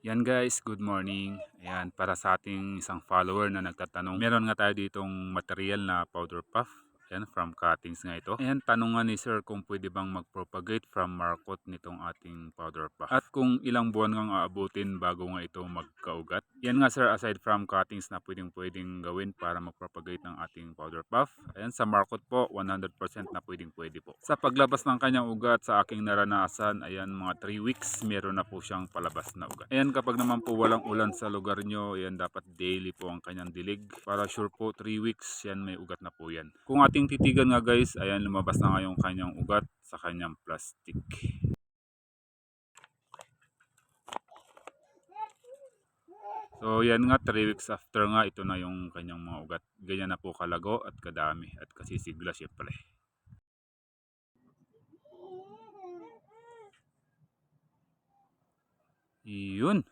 Yan guys, good morning. Ayan, para sa ating isang follower na nagtatanong. Meron nga tayo ditong material na powder puff. Ayan, from cuttings nga ito. Ayan, tanong nga ni sir kung pwede bang mag-propagate from markot nitong ating powder puff. At kung ilang buwan nga aabutin bago nga ito magkaugat. Yan nga sir, aside from cuttings na pwedeng pwedeng gawin para mag-propagate ng ating powder puff. Ayan, sa markot po, 100% na pwedeng pwede po. Sa paglabas ng kanyang ugat sa aking naranasan, ayan, mga 3 weeks, meron na po siyang palabas na ugat. Ayan, kapag naman po walang ulan sa lugar nyo, ayan, dapat daily po ang kanyang dilig. Para sure po, 3 weeks, yan, may ugat na po yan. Kung ating titigan nga guys, ayan, lumabas na nga yung kanyang ugat sa kanyang plastic. So yan nga 3 weeks after nga ito na yung kanyang mga ugat. Ganyan na po kalago at kadami at kasisigla syempre. Yun.